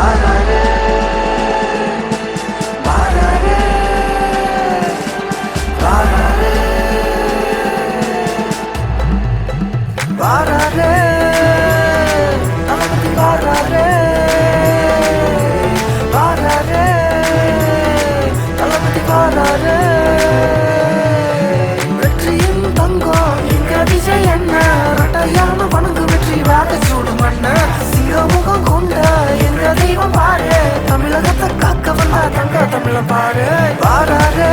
Bye. தங்க தமிழ பாரு பாராரு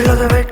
me the debes